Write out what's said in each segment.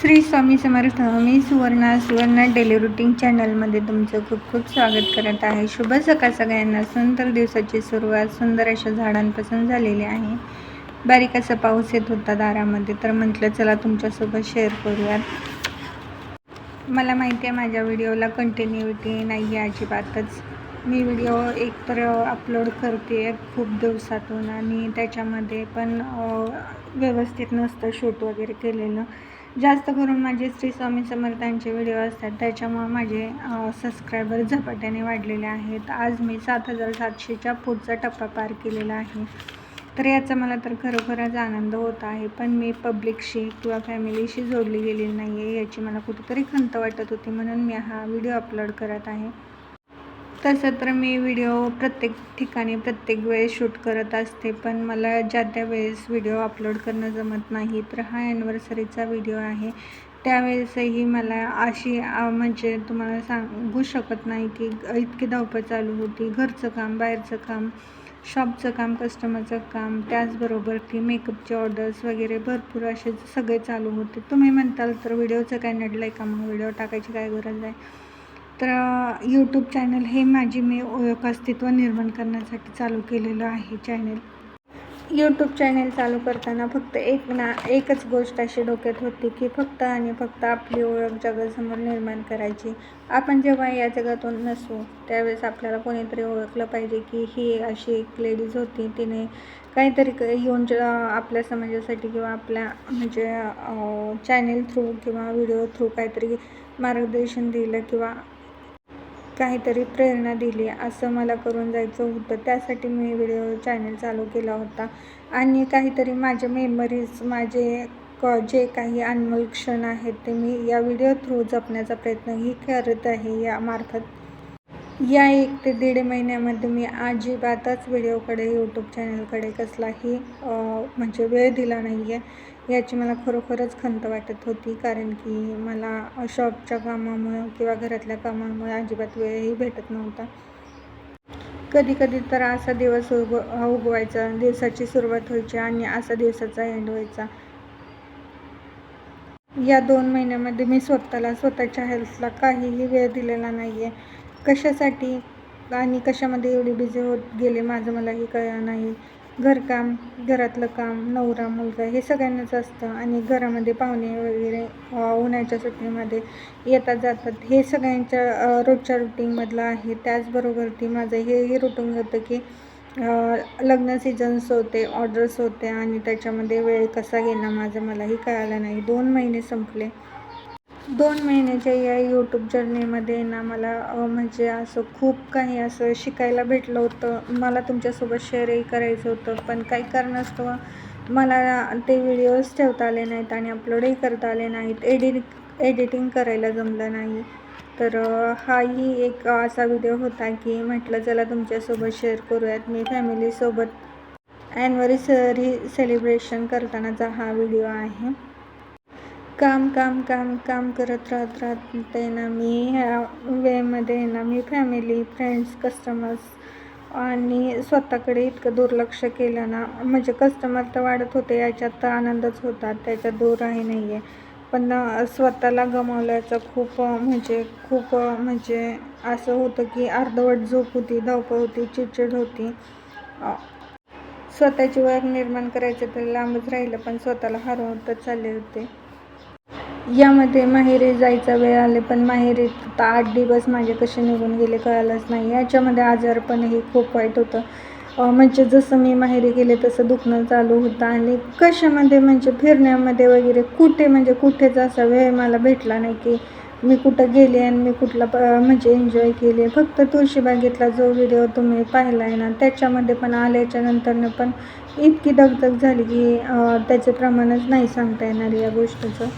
श्री स्वामी समर्थ मी Suvarna Suvarna daily routine चॅनलमध्ये तुमचं खूप खूप स्वागत करत आहे. शुभ सकाळ सगळ्यांना. सुंदर दिवसाची सुरुवात सुंदर अशा झाडांपासून झालेली आहे. बारीक असा पाऊस येत होता दारामध्ये तर म्हटलं चला तुमच्यासोबत शेअर करूयात. मला माहिती आहे माझ्या व्हिडिओला कंटिन्युटी नाही आहे अजिबातच. मी व्हिडिओ एकतर अपलोड करते खूप दिवसातून आणि त्याच्यामध्ये पण व्यवस्थित नसतं शूट वगैरे केलेलं. जास्त करून माझे श्री स्वामी समर्थांचे व्हिडिओ असतात. त्याच्यामुळे माझे सबस्क्रायबर झपाट्याने वाढलेले आहेत. आज मी सात हजार सातशेच्या पुढचा टप्पा पार केलेला आहे. तर याचा मला तर खरोखरच आनंद होत आहे. पण मी पब्लिकशी किंवा फॅमिलीशी जोडली गेलेली नाही आहे याची मला कुठेतरी खंत वाटत होती म्हणून मी हा व्हिडिओ अपलोड करत आहे. तसं तर मी व्हिडिओ प्रत्येक ठिकाणी प्रत्येक वेळेस शूट करत असते पण मला ज्या त्या वेळेस व्हिडिओ अपलोड करणं जमत नाही तर हा ॲनिव्हर्सरीचा व्हिडिओ आहे. त्यावेळेसही मला अशी म्हणजे तुम्हाला सांगू शकत नाही की इतकी धावपळ चालू होती. घरचं काम बाहेरचं काम शॉपचं काम कस्टमरचं काम त्याचबरोबर की मेकअपचे ऑर्डर्स वगैरे भरपूर असे सगळे चालू होते. तुम्ही म्हणताल तर व्हिडिओचं काय नडलं आहे का? मग व्हिडिओ टाकायची काय गरज आहे? तर यूट्यूब चॅनल हे माझी मी ओळख अस्तित्व निर्माण करण्यासाठी चालू केलेलं आहे चॅनल यूट्यूब चॅनल चालू करताना फक्त एक ना एकच गोष्ट अशी डोक्यात होती की फक्त आणि फक्त आपली ओळख जगासमोर निर्माण करायची. आपण जेव्हा या जगातून नसू त्यावेळेस आपल्याला कोणीतरी ओळखलं पाहिजे की ही अशी एक लेडीज होती. तिने काहीतरी येऊन ज आपल्या समाजासाठी किंवा आपल्या म्हणजे चॅनेल थ्रू किंवा व्हिडिओ थ्रू काहीतरी मार्गदर्शन दिलं किंवा काहीतरी प्रेरणा दिली असं मला करून जायचं होतं. त्यासाठी मी व्हिडिओ चॅनल चालू केला होता. आणि काहीतरी माझे मेमरीज माझे क जे काही अनमोल क्षण आहेत ते मी या व्हिडिओ थ्रू जपण्याचा प्रयत्नही करत आहे यामार्फत या एक ते दीड महिन्यामध्ये मी अजिबातच व्हिडिओकडे यूट्यूब चॅनलकडे कसलाही म्हणजे वेळ दिला नाही आहे याची मला खरोखरच खंत वाटत होती. कारण की मला शॉपच्या कामामुळं किंवा घरातल्या कामामुळे अजिबात वेळही भेटत नव्हता. कधी कधी तर असा दिवस उग उगवायचा. दिवसाची सुरुवात व्हायची आणि असा दिवसाचा एंड व्हायचा. या दोन महिन्यामध्ये मी स्वतःला स्वतःच्या हेल्थला काहीही वेळ दिलेला नाही आहे कशासाठी आणि कशामध्ये एवढी बिझी होत गेले माझं मलाही कळलं नाही. घरकाम घरातलं काम नवरा मुलगा हे सगळ्यांनाच असतं. आणि घरामध्ये पाहुणे वगैरे उन्हाळ्याच्या सुट्टीमध्ये येतात जातात. हे सगळ्यांच्या रोजच्या रुटीनमधलं आहे. त्याचबरोबर ती माझं हेही रुटीन होतं की लग्न सीझन्स होते ऑर्डर्स होते. आणि त्याच्यामध्ये वेळ कसा गेला माझं मलाही कळालं नाही. दोन महिने संपले. दोन महिन्याच्या या यूट्यूब जर्नीमध्ये ना मला म्हणजे असं खूप काही असं शिकायला भेटलं होतं. मला तुमच्यासोबत शेअरही करायचं होतं. पण काही कारणास्तव मला ते व्हिडिओज ठेवता आले नाहीत आणि अपलोडही करता आले नाहीत. एडिट एडिटिंग करायला जमलं नाही. तर हाही एक असा व्हिडिओ होता की म्हटलं चला तुमच्यासोबत शेअर करूयात. मी फॅमिलीसोबत ॲनिव्हर्सरी सेलिब्रेशन करतानाचा हा व्हिडिओ आहे. काम काम काम काम करत राहत राहत ना मी ह्या वेळेमध्ये ना मी फॅमिली फ्रेंड्स कस्टमर्स आणि स्वतःकडे इतकं दुर्लक्ष केलं ना म्हणजे कस्टमर तर वाढत होते याच्यात तर आनंदच होता त्याच्यात दूर आहे नाही आहे पण स्वतःला गमावल्याचं खूप म्हणजे खूप म्हणजे असं होतं की अर्धवट झोप होती धावपळ होती चिडचिड होती. स्वतःची ओळख निर्माण करायचं तर लांबच राहिलं पण स्वतःला हरवतच चालले होते. यामध्ये माहेरी जायचा वेळ आले पण माहेरी आता आठ दिवस माझे कसे निघून गेले कळालंच नाही. याच्यामध्ये आजारपणही खूप वाईट होतं. म्हणजे जसं मी माहेरी गेले तसं दुखणं चालू होतं. आणि कशामध्ये म्हणजे फिरण्यामध्ये वगैरे कुठे म्हणजे कुठेच असा वेळ मला भेटला नाही की मी कुठं गेले आणि मी कुठला प म्हणजे एन्जॉय केले. फक्त तुळशीबागेतला जो व्हिडिओ तुम्ही पाहिला आहे ना त्याच्यामध्ये पण आल्याच्या नंतरनं पण इतकी दगदग झाली की त्याचं प्रमाणच नाही सांगता येणार या गोष्टीचं.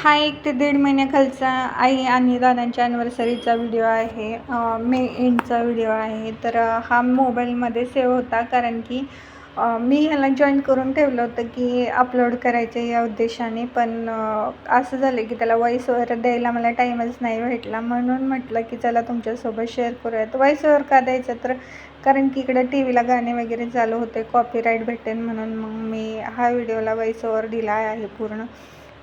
हा एक ते दीड महिन्याखालचा आई आणि दादांच्या ॲनिव्हर्सरीचा व्हिडिओ आहे. मे एंडचा व्हिडिओ आहे. तर हा मोबाईलमध्ये सेव्ह होता कारण की मी ह्याला जॉईन करून ठेवलं होतं की अपलोड करायचं या उद्देशाने. पण असं झालं की त्याला व्हॉईस ओवर द्यायला मला टाईमच नाही भेटला. म्हणून म्हटलं की चला तुमच्यासोबत शेअर करूयात. व्हॉईस ओवर का द्यायचं? तर कारण की इकडं टी व्हीला गाणे वगैरे चालू होते. कॉपीराईट भेटेल म्हणून मग मी हा व्हिडिओला व्हॉईस ओवर दिला आहे पूर्ण.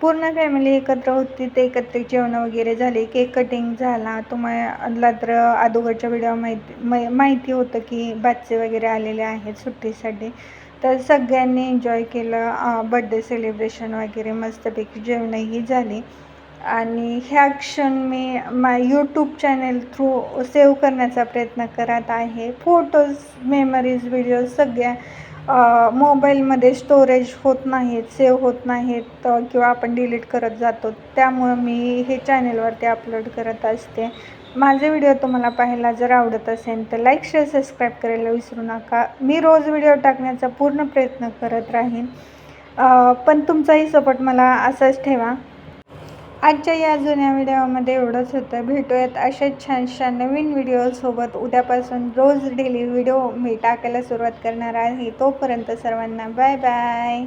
पूर्ण फॅमिली एकत्र होती ते एकत्रित जेवण वगैरे झाले केक कटिंग झाला. तुम्हाला तर अगोदरच्या व्हिडिओ माहिती माहिती होतं की बाच्चे वगैरे आलेले आहेत सुट्टीसाठी. तर सगळ्यांनी एन्जॉय केलं. बड्डे सेलिब्रेशन वगैरे मस्तपैकी जेवणही झाली. आणि ह्या क्षण मी my YouTube channel through save करण्याचा प्रयत्न करत आहे. फोटोज मेमरीज व्हिडिओज सगळ्या मोबाईलमध्ये स्टोरेज होत नाहीत सेव्ह होत नाहीत किंवा आपण डिलीट करत जातो. त्यामुळं मी हे चॅनेलवरती अपलोड करत असते. माझे व्हिडिओ तुम्हाला पाहायला जर आवडत असेल तर लाईक शेअर सबस्क्राईब करायला विसरू नका. मी रोज व्हिडिओ टाकण्याचा पूर्ण प्रयत्न करत राहीन. पण तुमचाही सपोर्ट मला असाच ठेवा. आजच्या या जुन्या व्हिडिओमध्ये एवढंच होतं. भेटूयात अशाच छानशा नवीन व्हिडिओसोबत. उद्यापासून रोज डेली व्हिडिओ मी टाकायला सुरुवात करणार आहे. तोपर्यंत सर्वांना बाय बाय